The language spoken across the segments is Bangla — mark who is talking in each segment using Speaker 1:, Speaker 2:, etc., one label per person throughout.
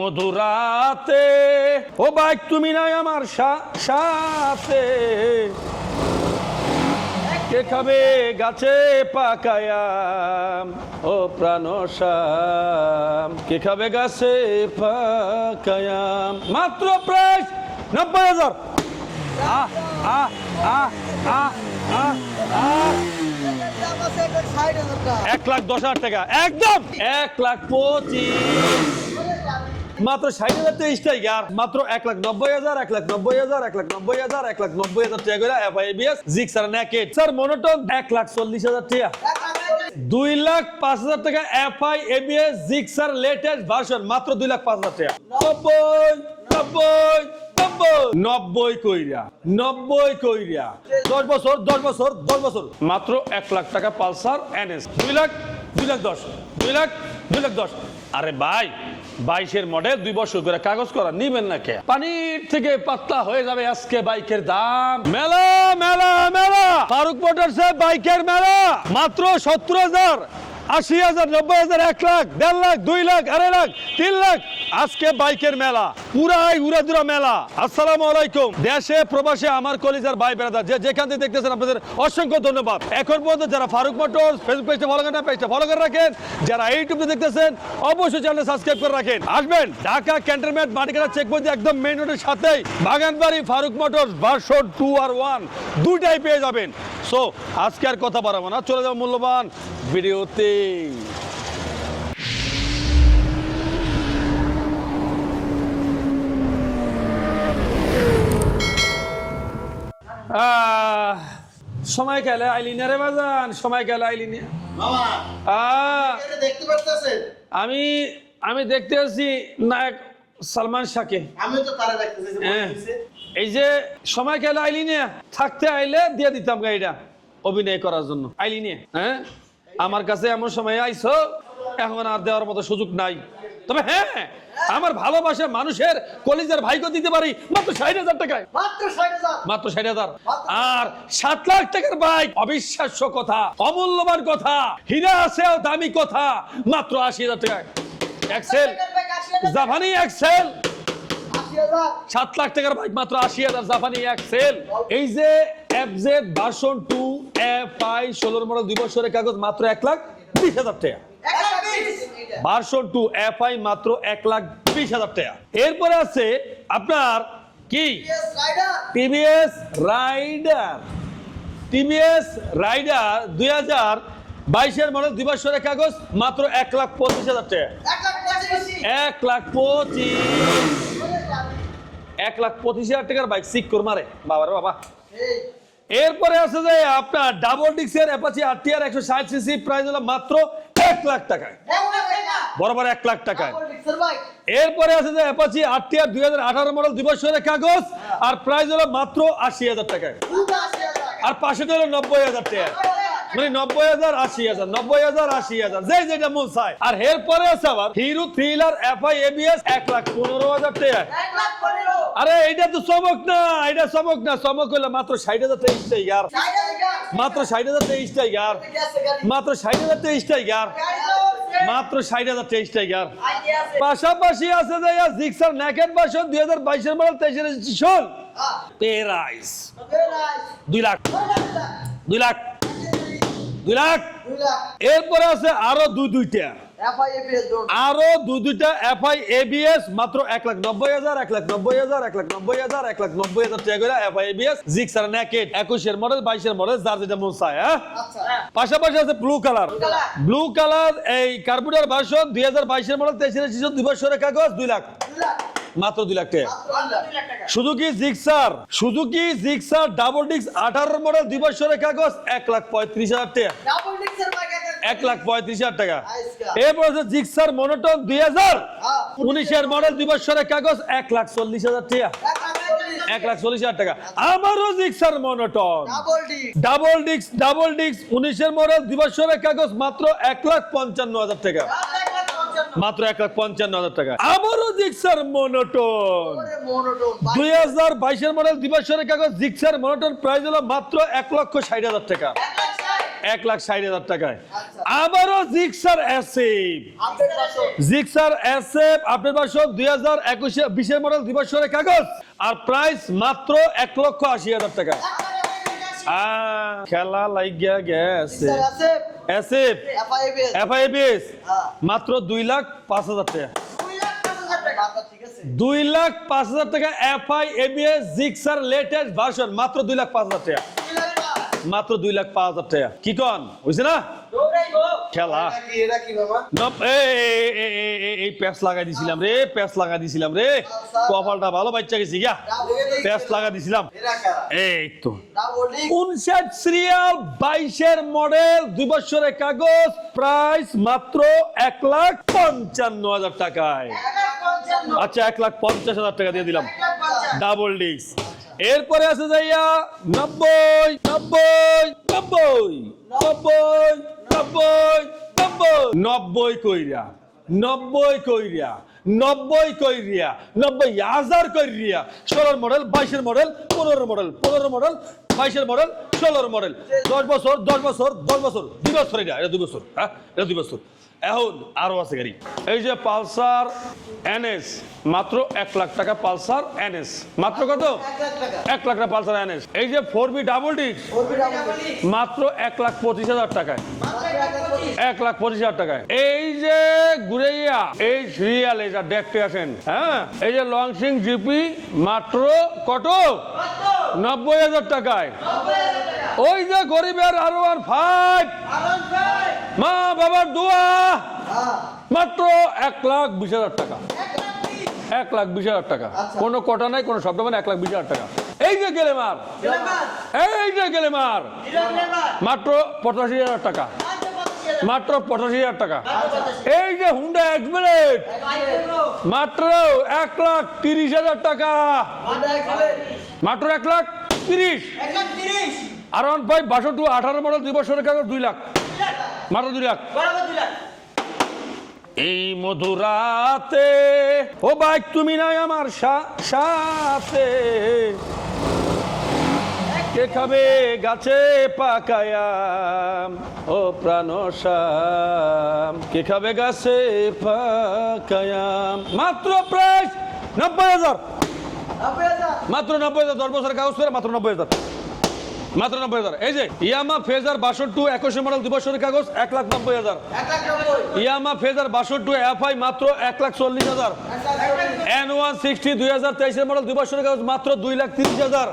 Speaker 1: মধুরাতে। ও বাইক তুমি নাই আমার সাথে। কে খাবে গাছে পাকায়াম? ও প্রাণ শ্যাম কে খাবে গাছে পাকায়াম? মাত্র প্রাইস নব্বই হাজার। এক লাখ দশ হাজার টাকা। একদম! এক লাখ পঁচিশ। মাত্র ষাট হাজার তেইশ টাইগার মাত্র এক লাখ নব্বই হাজার, এক লাখ নব্বই হাজার, এক লাখ নব্বই হাজার, এক লাখ নব্বই হাজার টাকা করে এফআইবিএস জিক স্যার ন্যাকেট স্যার মনোটন এক লাখ চল্লিশ হাজার টাকা। দুই লাখ পাঁচ হাজার টাকা F FI ABS Gixxer latest version মাত্র দুই লাখ পাঁচ হাজার টাকা। নব্বই নব্বই নব্বই। কইরা নব্বই কইরা। দশ বছর দশ বছর দশ বছর। মাত্র এক লাখ টাকা পালসার এনএস দুই লাখ দুই লাখ দশ। দুই লাখ দুই লাখ দশ। আরে ভাই বাইশের মডেল দুই বছর করে কাগজ করা, নিবেন না কে? পানির থেকে পাতলা হয়ে যাবে আজকে বাইকের দাম। মেলা মেলা মেলা। ফারুক মোটরসে বাইকের মেলা। মাত্র সত্তর হাজার। আশি হাজার, নব্বই হাজার, এক লাখ, দেড় লাখ, দুই লাখ, আড়াই লাখ, তিন লাখ। আজকে বাইকের মেলা, পুরাই উড়াদুরা মেলা। আসসালামু আলাইকুম। দেশে, প্রবাসে আমার কলিজার ভাই বেড়াদার যে যেখান থেকে দেখতেছেন আপনাদের অসংখ্য ধন্যবাদ। এখন পর্যন্ত যারা ফারুক মোটর ফেসবুক পেজটা ফলো করেন পেজটা ফলো করে রাখেন। যারা ইউটিউবে দেখতেছেন, অবশ্যই চ্যানেল সাবস্ক্রাইব করে রাখেন। আসবেন, ঢাকা ক্যান্টনমেন্ট মাটিকাটা চেকপোস্ট একদম মেইন রোডের সাথেই বাগানবাড়ি ফারুক মোটরস ভার্সন টু আর ওয়ান দুইটাই পেয়ে যাবেন। সো আজকে আর কথা বাড়াবো না। চলে যাব মূল্যবান ভিডিওতে। সময় গেলে আইলিনা রে বাজান সময় গেলে
Speaker 2: দেখতে পাচ্ছেন
Speaker 1: আমি আমি দেখতে আছি নায়ক সালমান শাহকে
Speaker 2: আমি তো তারা দেখতেছি
Speaker 1: হ্যাঁ। এই যে সময় গেলে আইলি নিয়ে থাকতে আইলে দিয়ে দিতাম গাড়িটা অভিনয় করার জন্য। আইলি নিয়ে হ্যাঁ? আমার কাছে এমন সময় আইছো এখন আর দেওয়ার মতো সুযোগ নাই। তবে হ্যাঁ আমার ভালোবাসা মানুষের কলিজার ভাইকে দিতে পারি মাত্র ষাট হাজার টাকায়।
Speaker 2: মাত্র ষাট হাজার।
Speaker 1: আর সাত লাখ টাকার বাইক অবিশ্বাস্য কথা অমূল্যবান কথা হীরা আছেও দামি কথা মাত্র আশি হাজার টাকায়। এক্সেল জাপানি এক্সেল সাত লাখ টাকার বাইক মাত্র আশি হাজার জাপানি এক্সেল এই যে টু এফ আই ষোলোর মডেল দুই বছরের কাগজ মাত্র এক লাখ বিশ হাজার টাকা।
Speaker 2: এক
Speaker 1: টু এফ আই মাত্র এক লাখ বিশ হাজার টাকা। এরপরে আছে আপনার কি? টিভিএস রাইডার টিভিএস রাইডার দুই হাজার বাইশের মডেল দুই বছরের কাগজ মাত্র এক লাখ পঁচিশ হাজার টাকা।
Speaker 2: এক লাখ পঁচাশি।
Speaker 1: এক লাখ পঁচিশ হাজার টাকার বাইক সিক কর মারে বাবার বাবা এরপরে আছে যে আপনার ডাবল ডিক্সের অ্যাপাচি আরটিআর একশো ষাট সিসি প্রাইস হলো মাত্র এক লাখ টাকায়। বরাবর এক লাখ টাকায়। এরপরে আছে যে অ্যাপাচি আরটিআর দুই হাজার আঠারো মডেল দুই বছরের কাগজ আর প্রাইস হলো মাত্র আশি হাজার টাকায়। আর পাশেটা হলো নব্বই হাজার টাকা মানে নব্বই হাজার আশি হাজার নব্বই হাজার আশি হাজার যে যেটা মন চায় আর এরপরে আছে আবার হিরো থ্রিলার এফআই এবিএস এক লাখ পনেরো হাজার টাকা। আরে এটা তো চমক না এটা চমক না চমক হইলে মাত্র ষাট হাজার তেইশ টাইগার। মাত্র ষাট হাজার তেইশ টাইগার। মাত্র ষাট হাজার তেইশ টাইগার। মাত্র ষাট হাজার তেইশ টাইগার পাশাপাশি আছে যে জিক্সার ন্যাকেট ভার্সন দুই হাজার বাইশের মডেল তেইশের রেজিস্ট্রেশন
Speaker 2: হ্যাঁ,
Speaker 1: পেরাইস দুই লাখ।
Speaker 2: দুই লাখ।
Speaker 1: দুই লাখ। এরপরে আছে আরও দুই দুইটা আরও দুই দুইটা এফআই এবিএস মাত্র এক লাখ নব্বই হাজার এক লাখ নব্বই হাজার এক লাখ নব্বই হাজার এক লাখ নব্বই হাজার টাকা করে এফআই এবিএস জিক্সার ন্যাকেট একুশের মডেল বাইশের মডেল যার যেটা মন চায় হ্যাঁ
Speaker 2: আচ্ছা।
Speaker 1: পাশাপাশি আছে ব্লু কালার। ব্লু কালার এই কার্পুটার ভার্সন দুই হাজার বাইশের মডেল তেইশের দুই বছরের কাগজ দুই লাখ। মাত্র দুই লাখ টাকা। Suzuki Gixxer Suzuki Gixxer double ডিক্স আঠারো মডেল দুই বছরের কাগজ এক লাখ পঁয়ত্রিশ হাজার টাকা।
Speaker 2: এক লাখ
Speaker 1: পঁয়ত্রিশ হাজার টাকা।
Speaker 2: আইসকা।
Speaker 1: এরপর আছে জিক্সার মনোটন দুই হাজার।
Speaker 2: হ্যাঁ,
Speaker 1: উনিশের মডেল দুই বছরের কাগজ এক লাখ চল্লিশ হাজার টাকা।
Speaker 2: এক লাখ
Speaker 1: চল্লিশ হাজার টাকা। আমারও জিক্সার মনোটন ডাবল ডিক্স ডাবল ডিক্স উনিশের মডেল দুই বছরের কাগজ মাত্র এক লাখ পঞ্চান্ন হাজার টাকা। মাত্র এক লাখ পঞ্চান্ন হাজার টাকা। আমারও জিক্সার মনোটন। দুই হাজার বাইশের মডেল দুই বছরের কাগজ জিক্সার মনোটন প্রাইস হলো মাত্র এক লক্ষ ষাট হাজার টাকা।
Speaker 2: এক লাখ ষাট।
Speaker 1: হাজার টাকায়।
Speaker 2: আচ্ছা।
Speaker 1: আবারও জিক্সার অ্যাসিভ জিক্সার অ্যাসেপ আপনার বছর দুই হাজার একুশে বিশের মডেল দুই বছরের কাগজ। আর প্রাইস মাত্র এক লক্ষ আশি হাজার টাকা। আহ, খেলা লাগিয়া গেছে। অ্যাসেপ
Speaker 2: এফআইবিএস
Speaker 1: এফআইবিএস
Speaker 2: হ্যাঁ।
Speaker 1: মাত্র দুই লাখ পাঁচ হাজার টাকা।
Speaker 2: দুই লাখ পাঁচ হাজার টাকা ঠিক আছে।
Speaker 1: দুই লাখ পাঁচ হাজার টাকা FI ABS Gixxer latest version মাত্র দুই লাখ পাঁচ হাজার টাকা। মাত্র দুই লাখ পাঁচ হাজার টাকা। কি কন? বুঝছে না? খেলা। এই, প্যাচ লাগাই দিছিলাম রে প্যাচ লাগা দিছিলাম রে। কপালটা ভালো বাচ্চা গেছি গা প্যাচ লাগা দিছিলাম। এই তো। উনষাট সিরিয়াল বাইশের মডেল দুই বছরের কাগজ প্রাইস মাত্র এক লাখ পঞ্চান্ন হাজার টাকায়। আচ্ছা এক লাখ পঞ্চাশ হাজার টাকা দিয়ে দিলাম। ডাবল ডিস্ক এরপরে আছে যাইয়া নব্বই নব্বই নব্বই নব্বই নব্বই নব্বই। নব্বই কইরা নব্বই কইরা, নব্বই কইরিয়া নব্বই হাজার কইরিয়া ষোলোর মডেল বাইশের মডেল পনেরো মডেল পনেরো মডেল বাইশের মডেল ষোলোর মডেল। দশ বছর দশ বছর দশ বছর দুই বছর এটা এটা দুই বছর হ্যাঁ? এটা দুই বছর। এখন আরও আছে গাড়ি। এই যে পালসার এনএস মাত্র এক লাখ টাকা পালসার এনএস। মাত্র কত?
Speaker 2: এক লাখ টাকা।
Speaker 1: Pulsar NS. এই যে ফোর বি ডাবল ডিস্ক
Speaker 2: ওরবি ডাবল ডিক
Speaker 1: মাত্র এক লাখ পঁচিশ হাজার টাকায়।
Speaker 2: এক লাখ পঁচিশ।
Speaker 1: হাজার টাকায়। এই যে গুড়াইয়া এই সিরিয়াল এটা দেখতে আসেন হ্যাঁ? এই যে লংসিং জিপি মাত্র কত? নব্বই হাজার টাকায়। ওই যে গরিবের আরও আর ফাইভ মা বাবার দোয়া। মাত্র এক লাখ বিশ হাজার টাকা।
Speaker 2: এক লাখ বিশ
Speaker 1: এক লাখ বিশ হাজার টাকা।
Speaker 2: আচ্ছা।
Speaker 1: কোনো কটা নাই কোনো শব্দ মানে এক লাখ বিশ হাজার টাকা। এই যে গেলে মার। এই যে গেলে মার। মাত্র পঁচাশি হাজার টাকা।
Speaker 2: মাত্র পঁচাশি হাজার
Speaker 1: টাকা। এই যে হুন্ডা
Speaker 2: মাইক্রো
Speaker 1: মাত্র এক লাখ তিরিশ হাজার টাকা। মাত্র এক লাখ তিরিশ। আর ফাইভ বাষট্টি, আঠারো মডেল দুই বছরের কাগজ দুই লাখ। মাত্র দুই লাখ। এই মধুরাতে, ও বাইক তুমি নাই আমার সাথে। কে খাবে গাছে পাকায়াম ও প্রাণসাম কে খাবে গাছে পাকায়াম মাত্র প্রাইস নব্বই হাজার।
Speaker 2: নব্বই হাজার।
Speaker 1: মাত্র নব্বই হাজার দশ বছরের কাগজ করে মাত্র নব্বই হাজার। মাত্র নব্বই হাজার। এই যে ইয়ামা ফেজার বাষট্টি একুশে মডেল দুই কাগজ এক লাখ নব্বই হাজার। ইয়ামা ফেজার বাষট্টি এফআই মাত্র এক লাখ চল্লিশ হাজার। এন ওয়ান সিক্সটি দুই হাজার তেইশের মডেল দুই কাগজ মাত্র দুই লাখ তিরিশ হাজার।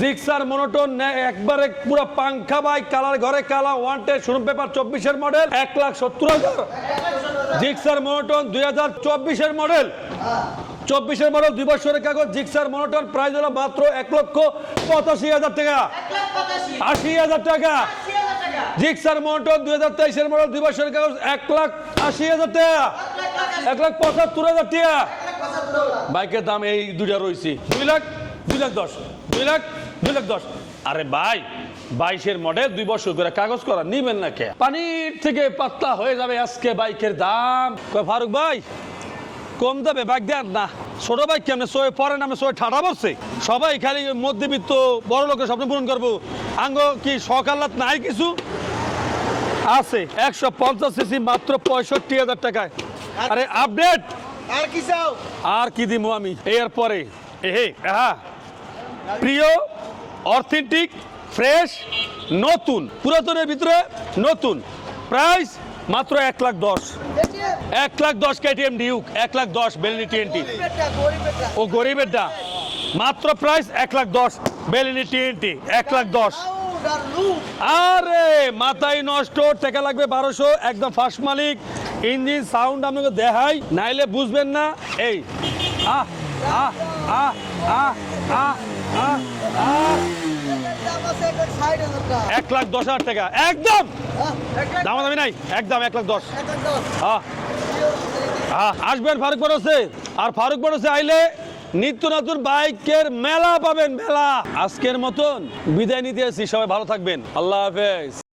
Speaker 1: জিক্সার মনোটন একবারে পুরো পাংখা বাই কালার ঘরে কালা ওয়ান্টেড শোরুম পেপার চব্বিশের মডেল এক লাখ সত্তর হাজার। জিক্সার মনোটন দুই হাজার চব্বিশের মডেল। চব্বিশের মডেল দুই বছরের কাগজ, জিক্সার মনোটন, প্রাইস হলো মাত্র এক লক্ষ পঁচাশি হাজার টাকা। আশি হাজার টাকা। জিক্সার মনোটন দুই হাজার তেইশের দুই বছরের কাগজ, এক লাখ আশি হাজার টাকা।
Speaker 2: এক লাখ
Speaker 1: পঁচাত্তর হাজার টাকা। বাইকের দাম এই দুইটা রয়েছে। দুই লাখ দুই লাখ দশ। দুই লাখ দুই লাখ দশ। আরে ভাই, বাইশের মডেল দুই বছর করে কাগজ করা, নিবেন না কে? পানির থেকে পাতলা হয়ে যাবে আজকে বাইকের দাম। ফারুক ভাই? কম দামে বাইক দেন না। ছোট বাইক কেমনে সয়ে পরে নামে সয়ে ঠাটা বসছে সবাই খালি মধ্যবিত্ত বড় লোকের স্বপ্ন পূরণ করব। আঙ্গ কি সকালাত নাই কিছু? আছে একশো পঞ্চাশ সিসি মাত্র পঁয়ষট্টি হাজার টাকায়। আরে আপডেট!
Speaker 2: আর কি চাও?
Speaker 1: আর কি দিব আমি? এরপরে এহে হ্যাঁ প্রিয় অথেন্টিক ফ্রেশ নতুন। পুরাতনের ভিতরে নতুন। প্রাইস মাত্র এক লাখ দশ। এক লাখ দশ কেটিএম ডিউক এক লাখ দশ বেলিনি টিএনটি ও গরিবের দা মাত্র প্রাইস এক লাখ দশ বেলিনি টিএনটি এক লাখ দশ। আরে, মাথায় নষ্ট টাকা লাগবে বারোশো, একদম ফার্স্ট মালিক। ইঞ্জিন সাউন্ড আপনাকে দেখাই, নাইলে বুঝবেন না। এই, আহ আহ আহ আহ আহ আহ আহ।
Speaker 2: এক লাখ
Speaker 1: দশ হাজার টাকা। একদম!
Speaker 2: হ্যাঁ,
Speaker 1: নাই? একদম এক লাখ দশ। হ্যাঁ। আহ, আসবেন ফারুক বরসে আর ফারুক বরসে আইলে নিত্য নতুন বাইকের মেলা পাবেন মেলা। আজকের মতন বিদায় নিতে আসি সবাই ভালো থাকবেন। আল্লাহ হাফেজ।